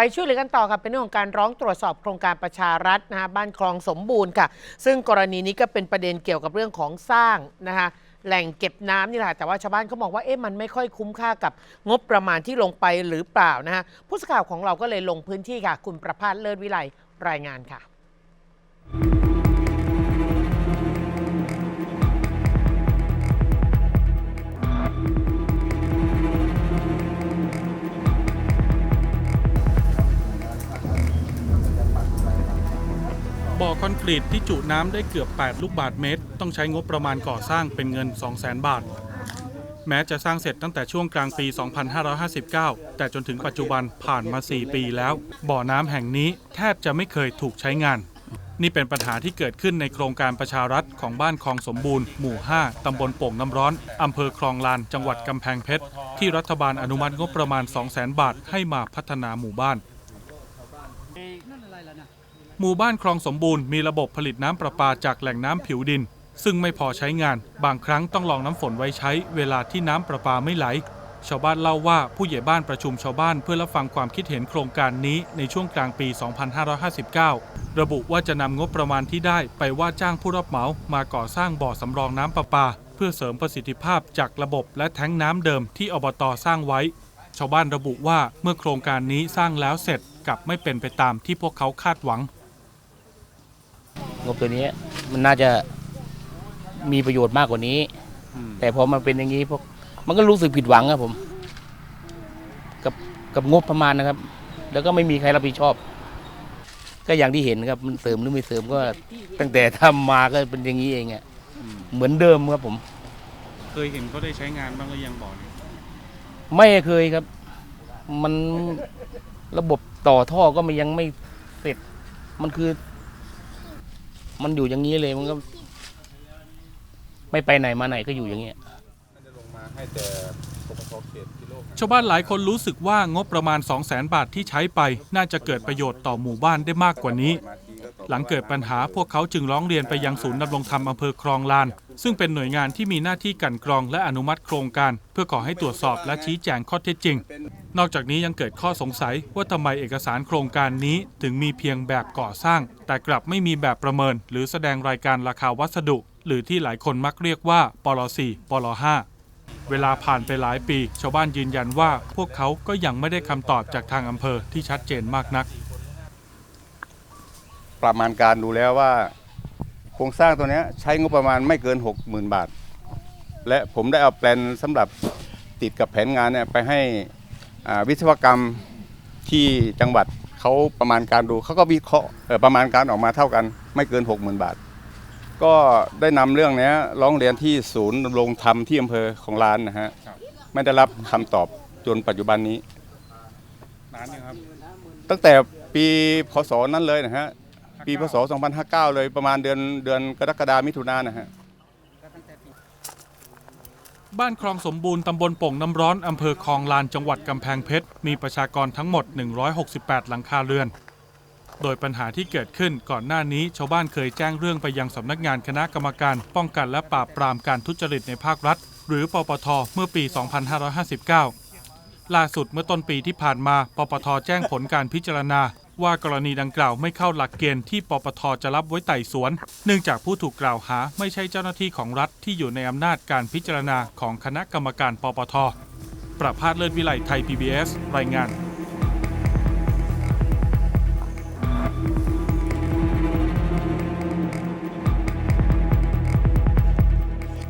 ไปช่วยเหลือกันต่อค่ะเป็นเรื่องของการร้องตรวจสอบโครงการประชารัฐนะคะบ้านคลองสมบูรณ์ค่ะ ซึ่งกรณีนี้ก็เป็นประเด็นเกี่ยวกับเรื่องของสร้างนะคะแหล่งเก็บน้ำนี่แหละแต่ว่าชาวบ้านเขามองว่าเอ๊ะมันไม่ค่อยคุ้มค่ากับงบประมาณที่ลงไปหรือเปล่านะคะผู้สื่อข่าวของเราก็เลยลงพื้นที่ค่ะ คุณประภาสเลิศวิไลรายงานค่ะ บ่อคอนกรีตที่จุน้ำได้เกือบ 8 ลูกบาทเมตร ต้องใช้งบประมาณก่อสร้างเป็นเงิน 200,000 บาท แม้จะสร้างเสร็จตั้งแต่ช่วงกลางปี 2559 แต่จนถึงปัจจุบันผ่านมา 4 ปีแล้ว บ่อน้ำแห่งนี้แทบจะไม่เคยถูกใช้งาน นี่เป็นปัญหาที่เกิดขึ้นในโครงการประชารัฐของบ้านคลองสมบูรณ์ หมู่ 5 ตำบลโป่งน้ำร้อน อำเภอคลองลาน จังหวัดกำแพงเพชร ที่รัฐบาลอนุมัติงบประมาณ 200,000 บาทให้มาพัฒนาหมู่บ้าน หมู่บ้านคลองสมบูรณ์มีระบบผลิตน้ำประปาจากแหล่งน้ำผิวดิน ซึ่งไม่พอใช้งาน บางครั้งต้องรองน้ำฝนไว้ใช้เวลาที่น้ำประปาไม่ไหล ชาวบ้านเล่าว่าผู้ใหญ่บ้านประชุมชาวบ้านเพื่อรับฟังความคิดเห็นโครงการนี้ในช่วงกลางปี 2559 ระบุว่าจะนำงบประมาณที่ได้ไปว่าจ้างผู้รับเหมามาก่อสร้างบ่อสำรองน้ำประปา เพื่อเสริมประสิทธิภาพจากระบบและแท้งน้ำเดิมที่อบตสร้างไว้ ชาวบ้านระบุว่าเมื่อโครงการนี้สร้างแล้วเสร็จกลับไม่เป็นไปตามที่พวกเขาคาดหวัง งบตัวนี้มันน่าจะมีประโยชน์มากกว่านี้ แต่พอมันเป็นอย่างนี้พวกมันก็รู้สึกผิดหวังครับผม กับกับงบประมาณนะครับ แล้วก็ไม่มีใครรับผิดชอบ ก็อย่างที่เห็นครับมันเสริมหรือไม่เสริมก็ตั้งแต่ทำมาก็เป็นอย่างนี้เองอะเหมือนเดิมครับผม เคยเห็นเขาได้ใช้งานบ้างหรือยังบ่อนี้ไม่เคยครับ มันระบบต่อท่อก็มันยังไม่เสร็จ มันคือ มันอยู่อย่างนี้เลยมันก็ ไม่ไปไหนมาไหนก็อยู่อย่างเงี้ยชาวบ้านหลายคนรู้สึกว่างบประมาณ 2 0 0แสนบาทที่ใช้ไป น่าจะเกิดประโยชน์ต่อหมู่บ้านได้มากกว่านี้ หลังเกิดปัญหาพวกเขาจึงร้องเรียนไปยังศูนย์ดำรงธรรมอำเภอคลองลาน ซึ่งเป็นหน่วยงานที่มีหน้าที่กันกรองและอนุมัติโครงการ เพื่อขอให้ตรวจสอบและชี้แจงข้อเท็จจริง นอกจากนี้ยังเกิดข้อสงสัยว่าทำไมเอกสารโครงการนี้ถึงมีเพียงแบบก่อสร้าง แต่กลับไม่มีแบบประเมิน หรือแสดงรายการราคาวัสดุ หรือที่หลายคนมักเรียกว่าปล4ปล5เวลาผ่านไปหลายปี ชาวบ้านยืนยันว่าพวกเขาก็ยังไม่ได้คำตอบจากทางอำเภอที่ชัดเจนมากนัก ประมาณการดูแล้วว่า โครงสร้างตัวเนี้ยใช้งบประมาณไม่เกิน 60,000 บาท และผมได้เอาแปลนสำหรับติดกับแผนงานเนี่ยไปให้อ่าวิศวกรรมที่จังหวัดเขาประมาณการดูเขาก็วิเคราะห์เอ่อประมาณการออกมาเท่ากันไม่เกิน 60,000 บาท ก็ได้นำเรื่องเนี้ยร้องเรียนที่ศูนย์ดำรงธรรมที่อำเภอของร้านนะฮะไม่ได้รับคำตอบจนปัจจุบันนี้นานยังครับ ตั้งแต่ปีพศนั้นเลยนะฮะ ปีพศ 2559 เลยประมาณเดือนเดือนกรกฎามิถุนายนนะฮะ บ้านคลองสมบูรณ์ตำบลโป่งน้ำร้อนอำเภอคลองลานจังหวัดกำแพงเพชร มีประชากรทั้งหมด 168 หลังคาเรือน โดยปัญหาที่เกิดขึ้นก่อนหน้านี้ชาวบ้านเคยแจ้งเรื่องไปยังสำนักงานคณะกรรมการ ป้องกันและปราบปรามการทุจริตในภาครัฐ หรือปปท เมื่อปี 2559 ล่าสุดเมื่อต้นปีที่ผ่านมา ปปท แจ้งผลการพิจารณา ว่ากรณีดังกล่าวไม่เข้าหลักเกณฑ์ที่ปปทจะรับไว้ไต่สวน เนื่องจากผู้ถูกกล่าวหาไม่ใช่เจ้าหน้าที่ของรัฐที่อยู่ในอำนาจการพิจารณาของคณะกรรมการปปท ประภาสเลิศวิไลไทย PBS รายงาน